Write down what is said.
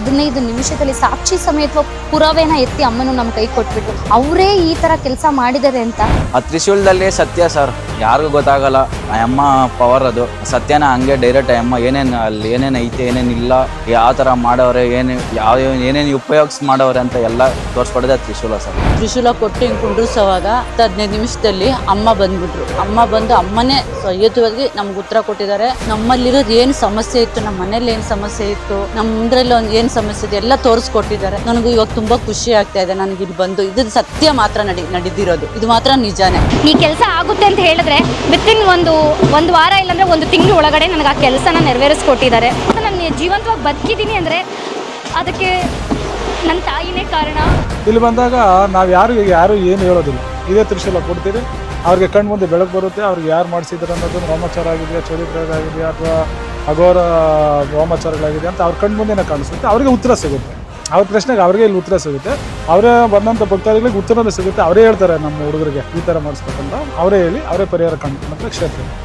ಹದಿನೈದು ನಿಮಿಷದಲ್ಲಿ ಸಾಕ್ಷಿ ಸಮೇತ ಪುರಾವೆನ ಎತ್ತಿ ಅಮ್ಮನು ನಮ್ಮ ಕೈ ಕೊಟ್ಬಿಟ್ಟು ಅವರೇ ಈ ತರ ಕೆಲಸ ಮಾಡಿದ್ದಾರೆ ಅಂತ? ಆ ತ್ರಿಶೂಲದಲ್ಲಿ ಸತ್ಯ ಸರ್. ಯಾರಿಗೂ ಗೊತ್ತಾಗಲ್ಲ. ಆ ಅಮ್ಮ ಪವರ್ ಅದು. ಸತ್ಯನ ಹಂಗೆ ಡೈರೆಕ್ಟ್ ಅಮ್ಮ ಏನೇನು ಅಲ್ಲಿ ಏನೇನು ಐತೆ ಏನೇನು ಇಲ್ಲ ಯಾವ ಥರ ಮಾಡವ್ರೆ ಏನು ಯಾವ ಏನೇನು ಉಪಯೋಗಿಸ್ ಮಾಡವ್ರೆ ಅಂತ ಎಲ್ಲ ತೋರಿಸ್ಕೊಡೋದೆ ತ್ರಿಶೂಲ ಸರ್. ತ್ರಿಶೂಲ ಕೊಟ್ಟು ಹಿಂಗೆ ಕುಂಡ್ರಿಸೋವಾಗ ಹತ್ತು ಹದಿನೈದು ನಿಮಿಷದಲ್ಲಿ ಅಮ್ಮ ಬಂದ್ಬಿಟ್ರು. ಅಮ್ಮ ಬಂದು ಅಮ್ಮನೇ ಸಹ್ಯತವಾಗಿ ನಮ್ಗೆ ಉತ್ತರ ಕೊಟ್ಟಿದ್ದಾರೆ. ನಮ್ಮಲ್ಲಿರೋದು ಏನು ಸಮಸ್ಯೆ ಇತ್ತು ನಮ್ಮ ಮನೇಲಿ ಏನು ಸಮಸ್ಯೆ ಇತ್ತು ನಮ್ಮದ್ರಲ್ಲಿ ಒಂದು ಏನು ಸಮಸ್ಯೆ ಇದೆ ಎಲ್ಲ ತೋರಿಸ್ಕೊಟ್ಟಿದ್ದಾರೆ. ನನಗೂ ಇವಾಗ ತುಂಬಾ ಖುಷಿ ಆಗ್ತಾ ಇದೆ. ನನಗೆ ಇಲ್ಲಿ ಬಂದು ಇದು ಸತ್ಯ ಮಾತ್ರ ನಡಿ ನಡೆದಿರೋದು. ಇದು ಮಾತ್ರ ನಿಜಾನೇ. ಈ ಕೆಲಸ ಆಗುತ್ತೆ ಅಂತ ಹೇಳಿದ್ರೆ ವಿತಿನ್ ಒಂದು ಒಂದು ವಾರ ಇಲ್ಲಾಂದ್ರೆ ಒಂದು ತಿಂಗಳು ಒಳಗಡೆ ನನಗೆ ಆ ಕೆಲಸನ ನೆರವೇರಿಸ್ಕೊಟ್ಟಿದ್ದಾರೆ. ನಾನು ಜೀವಂತವಾಗಿ ಬದುಕಿದ್ದೀನಿ ಅಂದರೆ ಅದಕ್ಕೆ ನನ್ನ ತಾಯಿನೇ ಕಾರಣ. ಇಲ್ಲಿ ಬಂದಾಗ ನಾವು ಯಾರು ಯಾರು ಏನು ಹೇಳೋದಿಲ್ಲ. ಇದೇ ತ್ರಿಶೂಲ ಕೊಡ್ತೀರಿ ಅವ್ರಿಗೆ ಕಣ್ಣು ಮುಂದೆ ಬೆಳಕು ಬರುತ್ತೆ. ಅವ್ರಿಗೆ ಯಾರು ಮಾಡಿಸಿದ್ರು ಅನ್ನೋದು ವಾಮಾಚಾರ ಆಗಿದೆಯಾ ಚರಿತ್ರೆ ಆಗಿದೆಯಾ ಅಥವಾ ಅಘೋರ ವಾಮಾಚಾರಗಳಾಗಿದೆ ಅಂತ ಅವ್ರ ಕಣ್ಣು ಮುಂದೆನೇ ಕಾಣಿಸುತ್ತೆ. ಅವ್ರಿಗೆ ಉತ್ತರ ಸಿಗುತ್ತೆ. ಅವ್ರ ಪ್ರಶ್ನೆಗೆ ಅವ್ರಿಗೆ ಇಲ್ಲಿ ಉತ್ತರ ಸಿಗುತ್ತೆ. ಅವರೇ ಬಂದಂಥ ಭಕ್ತಾದಿಗಳಿಗೆ ಉತ್ತರನೂ ಸಿಗುತ್ತೆ. ಅವರೇ ಹೇಳ್ತಾರೆ ನಮ್ಮ ಹುಡುಗರಿಗೆ ಈ ಥರ ಮಾಡಿಸ್ಬೇಕಂತ. ಅವರೇ ಹೇಳಿ, ಅವರೇ ಪರಿಹಾರ ಕಂಡು ಕ್ಷೇತ್ರ